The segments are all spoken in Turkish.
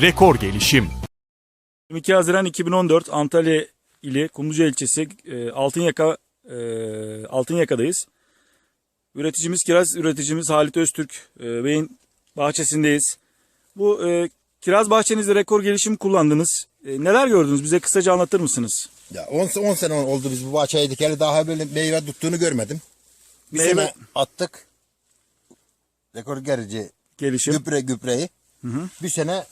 rekor gelişim. 22 Haziran 2014 Antalya ili Kumluca ilçesi e, Altınyaka e, Altınyaka'dayız. Üreticimiz kiraz üreticimiz Halit Öztürk e, Bey'in bahçesindeyiz. Bu kiraz bahçenizde rekor gelişim kullandınız. Neler gördünüz? Bize kısaca anlatır mısınız? Ya 10 10 sene oldu biz bu bahçeyi dikeli daha böyle meyve tuttuğunu görmedim. Bir Meyve- sene attık. Rekor gerici Gelişim. gübre gübreyi. Bir sene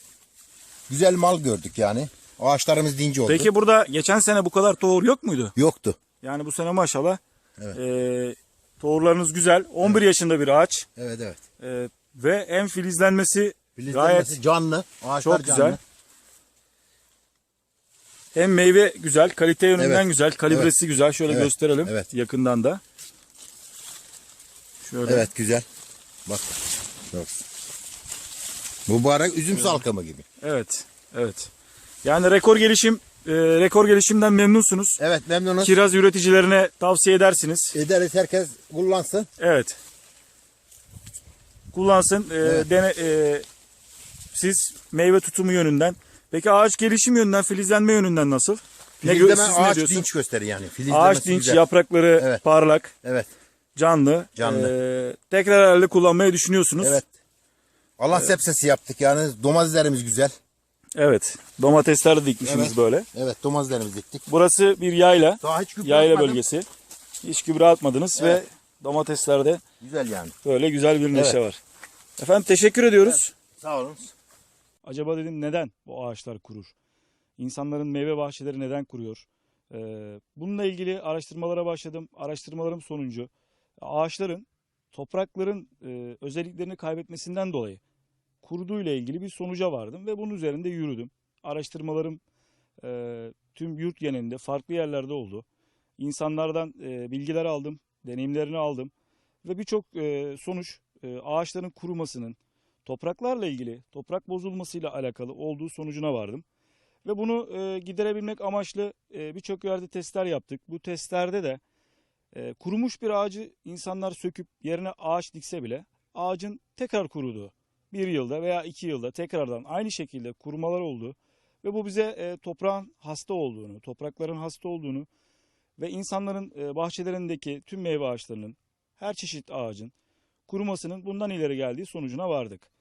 güzel mal gördük yani. Ağaçlarımız dinci oldu. Peki burada geçen sene bu kadar tohum yok muydu? Yoktu. Yani bu sene maşallah Evet. e, tohumlarınız güzel. 11 yaşında bir ağaç Evet evet. E, ve hem filizlenmesi, Filizlenmesi gayet canlı. Ağaçlar çok canlı. güzel. Hem meyve güzel, kalite yönünden Evet. güzel, kalibresi güzel. Şöyle Evet. gösterelim Evet. yakından da. Şöyle. Evet güzel. Bak. Bak. Mübarek üzüm salkımı gibi. Evet. Evet. Yani rekor gelişim, e, rekor gelişimden memnunsunuz. Evet memnunuz. Kiraz üreticilerine tavsiye edersiniz. Ederiz herkes kullansın. Evet. Kullansın. E, Evet. dene, e, siz meyve tutumu yönünden. Peki ağaç gelişim yönünden, filizlenme yönünden nasıl? Ne, Filizleme siz ne ağaç dinç gösterir yani. Ağaç dinç, güzel. yaprakları Evet. parlak, Evet. canlı. Canlı. Ee, tekrar herhalde kullanmayı düşünüyorsunuz. Evet. Allah sepsesi yaptık yani. Domateslerimiz güzel. Evet. Domatesler de dikmişsiniz Evet. böyle. Evet domateslerimizi diktik. Burası bir yayla. Daha hiç gübre Yayla atmadım. bölgesi. Hiç gübre atmadınız Evet. ve domateslerde Güzel yani. böyle güzel bir neşe Evet. var. Efendim teşekkür ediyoruz. Sağ olun. Acaba dedim neden bu ağaçlar kurur? İnsanların meyve bahçeleri neden kuruyor? Ee, bununla ilgili araştırmalara başladım. Araştırmalarım sonucu ağaçların toprakların e, özelliklerini kaybetmesinden dolayı kuruduğuyla ilgili bir sonuca vardım ve bunun üzerinde yürüdüm. Araştırmalarım e, tüm yurt genelinde farklı yerlerde oldu. İnsanlardan e, bilgiler aldım, deneyimlerini aldım ve birçok e, sonuç e, ağaçların kurumasının topraklarla ilgili, toprak bozulmasıyla alakalı olduğu sonucuna vardım. Ve bunu e, giderebilmek amaçlı e, birçok yerde testler yaptık. Bu testlerde de e, kurumuş bir ağacı insanlar söküp yerine ağaç dikse bile ağacın tekrar kuruduğu bir yılda veya iki yılda tekrardan aynı şekilde kurumalar oldu. Ve bu bize e, toprağın hasta olduğunu, toprakların hasta olduğunu ve insanların e, bahçelerindeki tüm meyve ağaçlarının, her çeşit ağacın kurumasının bundan ileri geldiği sonucuna vardık.